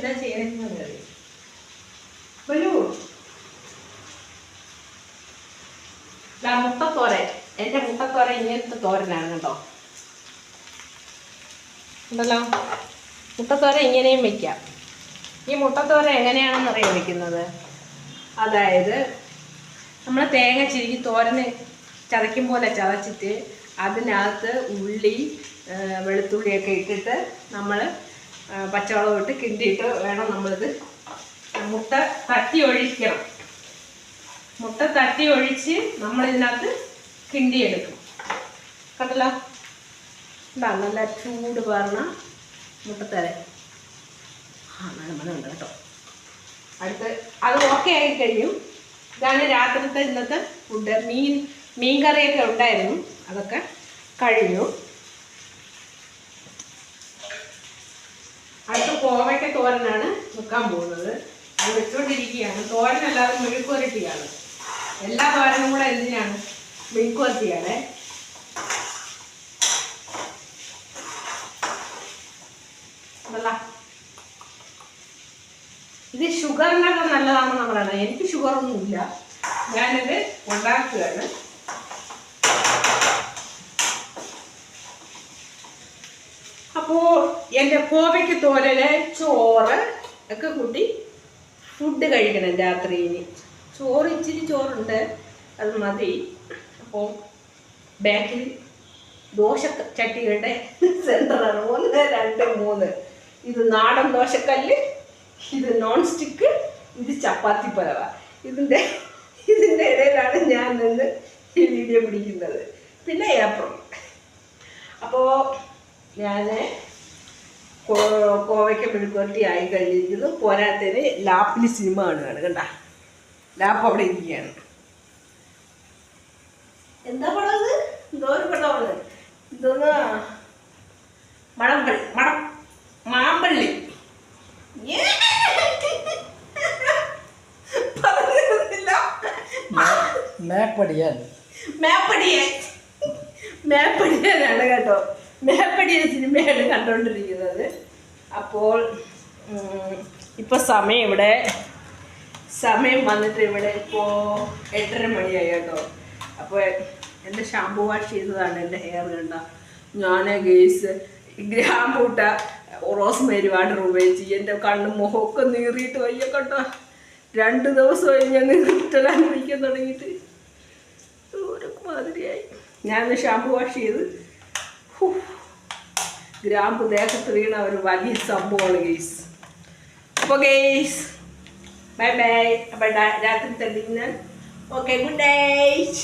എന്താ ചെയ്യുന്നത് വരൂ. മുട്ടത്തോരൻ എന്റെ മുട്ടത്തോരൻ ഇങ്ങനത്തെ തോരനാണ് കേട്ടോ. ഉണ്ടല്ലോ. മുട്ടത്തോരൻ ഇങ്ങനെയും വെക്കാം. ഈ മുട്ടത്തോരൻ എങ്ങനെയാണെന്ന് അറിയാൻ വെക്കുന്നത്? അതായത് നമ്മൾ തേങ്ങ ചിരിക്കി തോരന് ചതയ്ക്കും പോലെ ചതച്ചിട്ട് അതിനകത്ത് ഉള്ളി വെളുത്തുള്ളിയൊക്കെ ഇട്ടിട്ട് നമ്മൾ പച്ചവെള്ളം ഇട്ട് കിണ്ടിയിട്ട് വേണം നമ്മളിത് മുട്ട തട്ടി ഒഴിക്കണം. മുട്ട തട്ടി ഒഴിച്ച് നമ്മൾ ഇതിനകത്ത് കിണ്ടിയെടുക്കും. കണ്ടല്ലോ? ഉണ്ടാ നല്ല ചൂട് പറഞ്ഞ മുട്ടത്തര. ആ കേട്ടോ. അടുത്ത് അത് ഓക്കെ ആയി കഴിഞ്ഞു ഇതാണ് രാത്രിത്തെ ഇന്നത്തെ ഫുഡ് മീൻ മീൻ കറിയൊക്കെ ഉണ്ടായിരുന്നു. അതൊക്കെ കഴിഞ്ഞു അടുത്ത കോവയ്ക്ക തോരനാണ് വെക്കാൻ പോകുന്നത്. അത് വെച്ചുകൊണ്ടിരിക്കുകയാണ് തോരനല്ലാതെ മെഴുക്കുവരട്ടിയാണ്. എല്ലാ തോരനും കൂടെ എന്തിനാണ്? മെഴുക്കുവരട്ടിയാണ്. ഇത് ഷുഗറിനൊക്കെ നല്ലതാണെന്ന് നമ്മളാണ് എനിക്ക് ഷുഗറൊന്നുമില്ല ഞാനിത് ഉണ്ടാക്കുകയാണ്. അപ്പോൾ എന്റെ കോവയ്ക്ക് തോരന് ചോറ് ഒക്കെ കൂട്ടി ഫുഡ് കഴിക്കണം ഇനി. ചോറ് ഇച്ചിരി ചോറുണ്ട് അത് മതി. അപ്പോ ബാക്കിൽ ദോശ ചട്ടികളുടെ സെന്ററാണ് ഒന്ന് രണ്ട് മൂന്ന്. ഇത് നാടൻ ദോശക്കല്ല് ഇത് നോൺ സ്റ്റിക്ക് ഇത് ചപ്പാത്തി പലവ ഇതിന്റെ ഇതിന്റെ ഇടയിലാണ് ഞാൻ നിന്ന് ഈ വീഡിയോ പിടിക്കുന്നത്. പിന്നെ ഏപ്രം അപ്പോൾ ഞാൻ കോവയ്ക്ക മെഴുക്കുവരട്ടി ആയി കഴിഞ്ഞിരിക്കുന്നു. പോരാത്തതിന് ലാപ്പിൽ സിനിമ കാണുകയാണ് കണ്ട? ലാപ്പ് അവിടെ ഇരിക്കുകയാണ്. എന്താ പടം ഇത് എന്തോ ഒരു പടമാണ്. ഇതൊന്ന് മണമ്പള്ളി മടം മാമ്പള്ളി. മേപ്പടിയാൻ. മേപ്പടിയൻ. മേപ്പടിയനാണ് കേട്ടോ. മേപ്പടിയൻ സിനിമയാണ് കണ്ടുകൊണ്ടിരിക്കുന്നത് അപ്പോൾ ഇപ്പൊ സമയം ഇവിടെ സമയം വന്നിട്ട് ഇവിടെ ഇപ്പോ എട്ടര മണിയായി കേട്ടോ. അപ്പോൾ എന്റെ ഷാമ്പു വാഷ് ചെയ്തതാണ് എന്റെ ഹെയർ കണ്ട. ഞാൻ ഗേസ് ഗ്രാമ്പൂട്ട റോസ്മേരി വാട്ടർ ഉപയോഗിച്ച് എന്റെ കണ്ണും മുഖമൊക്കെ നീറിയിട്ട് വയ്യ കേട്ടോ. രണ്ട് ദിവസമായി ഞാൻ നീറ്റലാൻ കുടിക്കാൻ തുടങ്ങിയിട്ട്. ഒരു മാതിരിയായി. ഞാൻ ഷാമ്പു വാഷ് ചെയ്ത്. ഗ്രാമ്പു ദേഹത്ത് വീണ ഒരു വലിയ സംഭവമാണ് ഗെയ്സ് അപ്പോൾ ഗെയ്സ് ബൈ ബൈ. അപ്പം രാത്രി തന്നെ ഓക്കെ ഗുഡ് നൈറ്റ്.